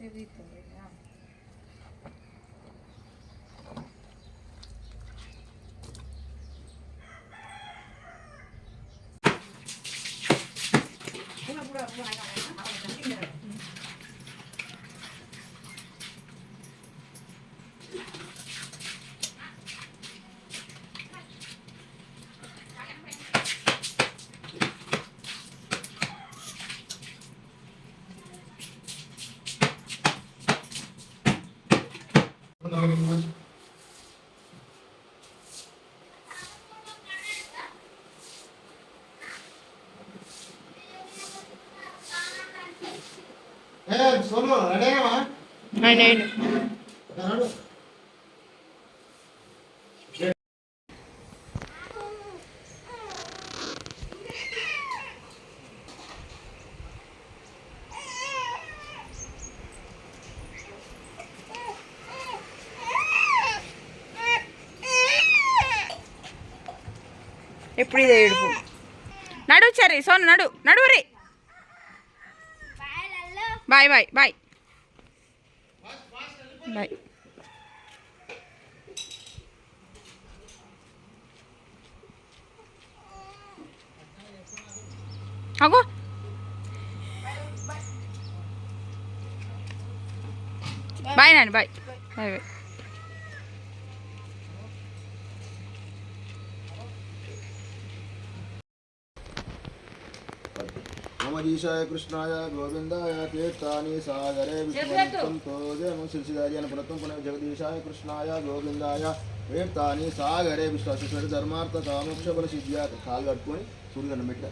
ఎంతసేపు తీస్తుంది ఏ సోము రెడీనామా నేను నడు ఎప్పుడు ఇదే ఏడుపు? నడు చరి సోన్ నడు నడు రే బాయ్ బాయ్ బాయ్ బాయ్ అగో bye Nani bye bye bye నమదీశాయ కృష్ణాయ గోవిందాయ తీర్థాని సాగరే విష్ణుతో జయము శిశిదాయ పునత్వం పునః జగదీశాయ కృష్ణాయ గోవిందాయ తీర్థాని సాగరే విశ్వాస ధర్మార్థ కామోక్ష బల సిద్ధ్యా కాలు కట్టుకొని సూర్యదండం పెట్ట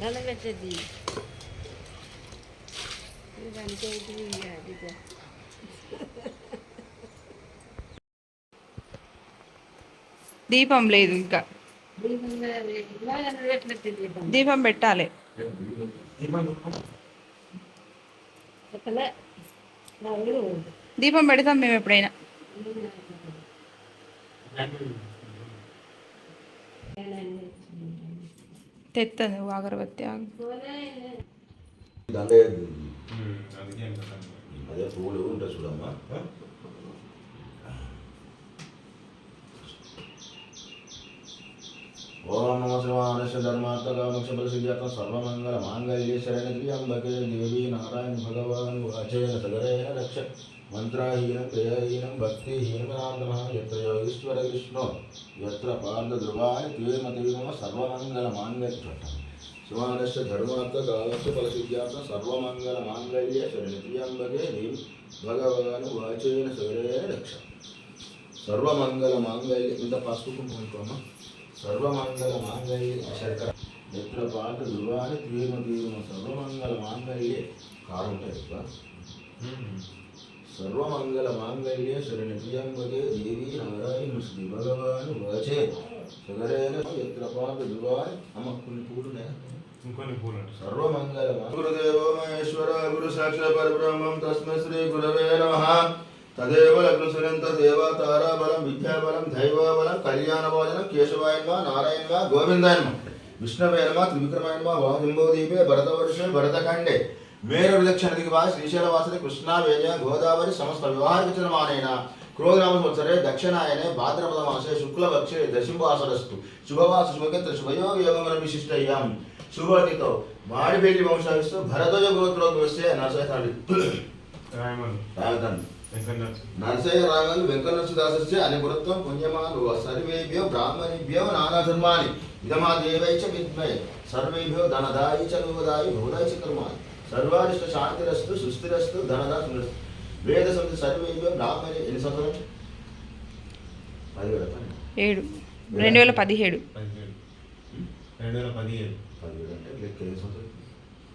నల్లగచ్చది ఇదంటే ఇది అది దీపం లేదు ఇంకా ఎట్లా తెలియదు దీపం పెట్టాలి. దీపం పెడతాం మేము ఎప్పుడైనా. తెత్తది అగరబత్తి అదే పువ్వులు ఉంటాయి చూడమ్మా. ఓం నమ శివానశ ధర్మాత్మకామక్ష బలసిద్ధ్యాత్మ సర్వమంగళ మాంగళ్యేశ్వరైన త్రియంబకే దేవి నారాయణ భగవాన్ వాచేన సగరేణ రక్ష మంత్రహీనం క్రియాహీనం భక్తిహీనం నామ యత్ర యోగీశ్వర విష్ణు యత్ర పార్థ ధ్రువాని తీర్మతి మమ సర్వమంగళ మాంగళ్య శివానశ ధర్మాత్మకామక్ష బలసిద్ధ్యాత్మ సర్వమంగళ మాంగళ్యేశ్వరైన శరణ త్రియంబకే దేవి. భగవాన్ వాచేన సగరేణ రక్ష సర్వమంగళ మాంగళ్య ఇంత పసుపు కుంకుమ సర్వమంగళ మాంగళ్య శర్కర. ఎత్ర పాట దుర్వాణి తీర్మ తీర్మ సర్వమంగళ మాంగళ్యే కారు ఉంటాయి కదా. సర్వమంగళ మాంగళ్య శరణ ప్రియంబగే దేవి నారాయణ శ్రీ భగవాన్ వచే సగరేణ ఎత్ర పాట దుర్వాణి అమ్మ కొన్ని ఇంకొన్ని పూలు సర్వమంగళ గురుదేవో మహేశ్వర గురు సాక్షాత్ పరబ్రహ్మం తస్మై శ్రీ గురవే నమః. తదేవ లగ్నసురం తదేవ తారాబలం విద్యాబలం దైవబలం కళ్యాణ భోజనం కేశవాయన్మ నారాయణ గోవిందాయన్మ విష్ణవేనమ త్రివిక్రమాయన్మ వాహింబోదీపే భరతవర్షే భరతఖండే. మేర విలక్షణ దిగ్వా శ్రీశైలవాసరి కృష్ణా వేజ గోదావరి సమస్త వివాహిక చరమానైన క్రోగ్రామ సంవత్సరే దక్షిణాయనే భాద్రపద మాసే శుక్లపక్షే దశింబాసరస్తు శుభవాస శుభగత్ర శుభయోగ విశిష్టయ్యాం. శుభతితో మాడిపేటి వంశావిస్తూ భరద్వజ గోత్రోద్వస్య నరసయ రాయమల్ నరసయ్య రాగల్ వెంకటనరసుదాసస్య అనుగురత్వం పుణ్యమాను సర్వేభ్యో బ్రాహ్మణేభ్యో నానాధర్మాని ఇదమా దేవై చ విద్మయే సర్వేభ్యో ధనదాయి చ వివదాయి భూదాయి చ కర్మాణి సర్వారిష్ట శాంతిరస్తు సుస్థిరస్తు ధనదా వేద సంస్థ సర్వేభ్యో బ్రాహ్మణి ఎన్ని సంవత్సరం ఏడు. రెండు వేల పదిహేడు. పదిహేడు. రెండు వేల పదిహేడు పదివేలు అంటే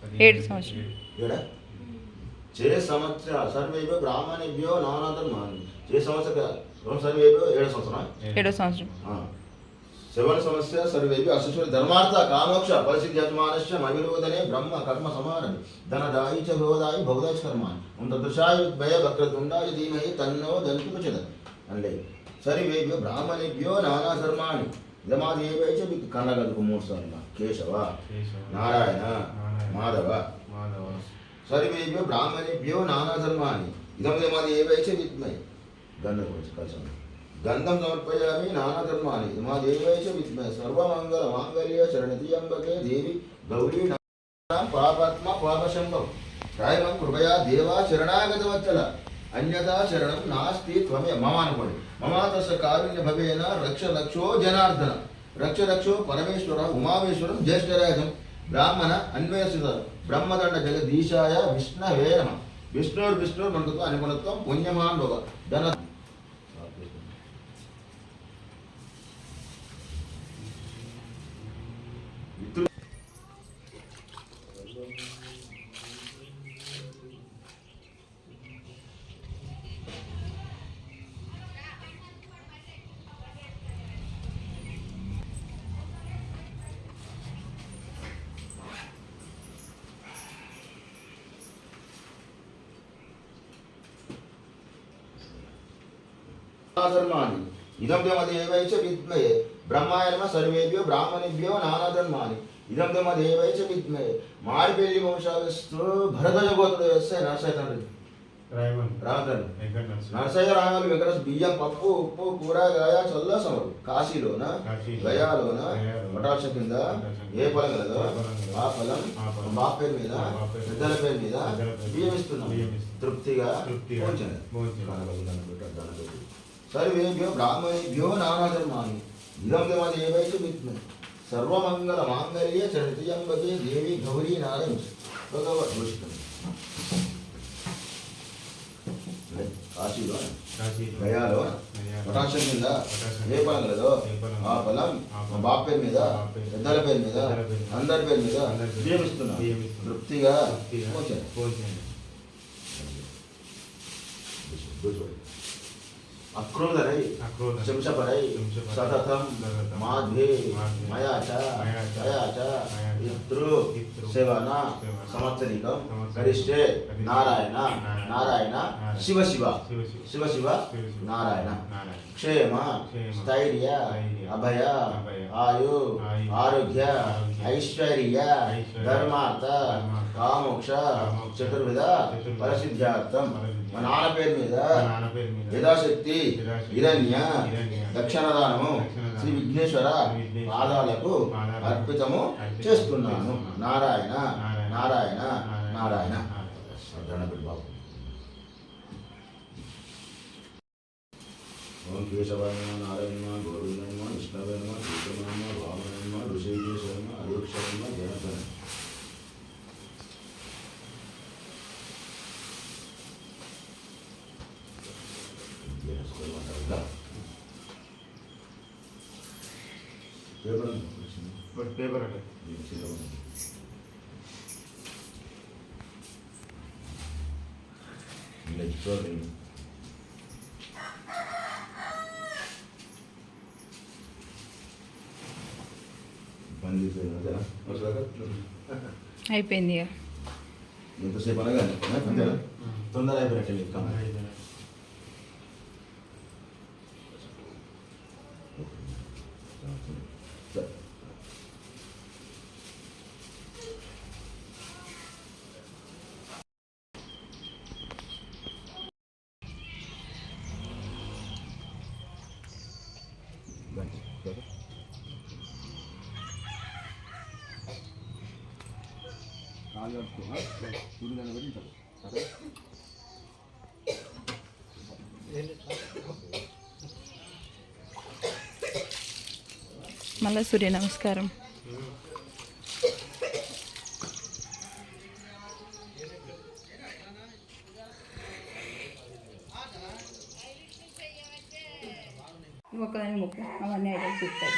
పదిహేడు. ఏడు సంవత్సరం. ఏడా? చే సంవత్సర సర్వేభ్యో బ్రాహ్మణేభ్యో నానాధర్మాని చే సంవత్సర సర్వేభ్యో? ఏడు సంవత్సరం ఏడో సంవత్సరం. శవన సమస్య సర్వేభ్య అశుశ్వర ధర్మార్థ కామోక్ష పరిసిద్ధ్యమానశ్య మవిరోధనే బ్రహ్మ కర్మ సమానమి ధనదాయి చ భోదాయి భౌదాయ కర్మాణి ఓం తదృశాయ భయ వక్రతుండాయ ధీమహి తన్నో దంతు ప్రచోదతి అంటే సర్వేభ్యో బ్రాహ్మణేభ్యో నానా ధర్మాణి ఇదమాదేవై చ మీకు కన్నగదుకు మూడు సార్లు కేశవ నారాయణ, మాధవ మాధవ. సర్వేభ్యో బ్రాహ్మణేభ్యో నానా ధర్మాన్ని ఇదమది ఏవైతే విద్మై గంధం కొంచెం కలిసి గంధం సమర్పయామి నానా ధర్మాన్ని ఇదమదేవైచ విద్మై సర్వమంగళ మాంగళ్య శరణియంబకే దేవి గౌరీ నాం పాపాత్మ పాపశంభం రాయమం కృపయా దేవా శరణాగతవచ్చల అన్యథా శరణం నాస్తి త్వమే. మమ అనుకోండి. మమ తస్య కారుణ్య భవేన రక్ష రక్షో జనార్దన. రక్ష రక్షో పరమేశ్వర ఉమామేశ్వరం జ్యేష్ఠరాజం. బ్రాహ్మణ అన్వేషిత బ్రహ్మదండ జగదీశాయ విష్ణవే నమ. విష్ణుర్ విష్ణుర్ మనకు అనుగుణత్వం పుణ్యమాన్ భవ ధన ధర్మాన్ని ఇదం దేవదేవైచ విద్మయే బ్రహ్మాయ నమ సర్వేభ్యో బ్రాహ్మణేభ్యో నానాధర్మాన్ని ఇదం దేవదేవైచ విద్మయే మాడిపెల్లి వంశావస్తు భరతజ గోత్రుడు వేస్తే నరసయ్య తండ్రి నరసయ్య రామాలు వెంకట బియ్యం పప్పు ఉప్పు కూర గాయ చల్ల సమరు కాశీలోన కాశీలో, గయాలోన మఠాక్ష కింద ఏ ఫలం కలదో ఆ ఫలం బాప్ పేరు మీద పెద్దల పేరు మీద బియ్యం ఇస్తున్నాం. తృప్తిగా సర్వేభ్యో బ్రాహ్మణేభ్యో నానాధర్మాణి. ఇదం దేవది ఏవైతే విద్మే. సర్వమంగళ మాంగళ్య చరిత్యంబకే దేవి గౌరీ నారాయణ. భగవద్భూషితం కాశీలో గయాలో మఠాక్షం కింద ఫలం ఆ బాప్ పేరు మీద పెద్దల పేరు మీద అందరి పేరు మీద. తృప్తిగా తృప్తిగా భోంచండి. భోంచండి. అక్రోధరై అక్రోధరై, శంసపరై శంసపరై, సతతం సతతం, మాధ్వే మాధ్వే, మయా చ మయా చ, మయా చ మయా చ, పితృ పితృ, సేవన సేవన, సంవత్సరికం సంవత్సరికం, కరిష్టే కరిష్టే, నారాయణ నారాయణ, నారాయణ నారాయణ, శివ శివ శివ శివ, శివ శివ శివ శివ, నారాయణ నారాయణ. క్షేమ క్షేమ, స్థైర్య స్థైర్య, అభయ అభయ, ఆయు ఆయు, ఆరోగ్య ఆరోగ్య, ఐశ్వర్య ఐశ్వర్య, ధర్మార్థ ధర్మార్థ, కామోక్ష కామోక్ష, చతుర్విధ చతుర్విధ, పరిసిద్ధ్యార్థం పరిసిద్ధ్యార్థం, మా నాన్న పేరు మీద మా నాన్న పేరు మీద యథాశక్తి యథాశక్తి, హిరణ్య దక్షిణదానము శ్రీ విఘ్నేశ్వర పాదాలకు అర్పితము చేస్తున్నాను. నారాయణ నారాయణ, నారాయణ. నారాయణ బాబు. ఓం కేశవాయ నారాయణ నమః, గోవింద నమః, విష్ణవే నమః, శ్రీకృష్ణ నమః, వామన నమః, ఋషికేశ నమః, అరుక్ష నమః, జనక నమః. పేపర్ పేపర్ అంటే? చూడండి అయిపోయింది ఎంతసేపు అనగా తొందర అయిపోయినట్టే మీకు కమ్మ. సరే. Thank you. కాలు కట్టుకో సూర్యుడు పెట్టి సరే మళ్ళీ సూర్య నమస్కారం. ఒక్కదాని ముక్క. అవన్నీ ఐటమ్స్ ఇస్తాయి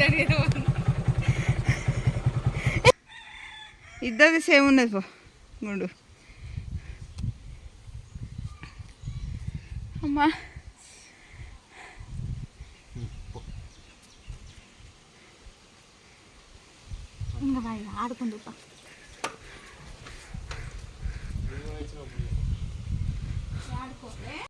ఇద్దరి సేమ్ ఉన్నది పో గుండు. అమ్మా. ఆడుకుంది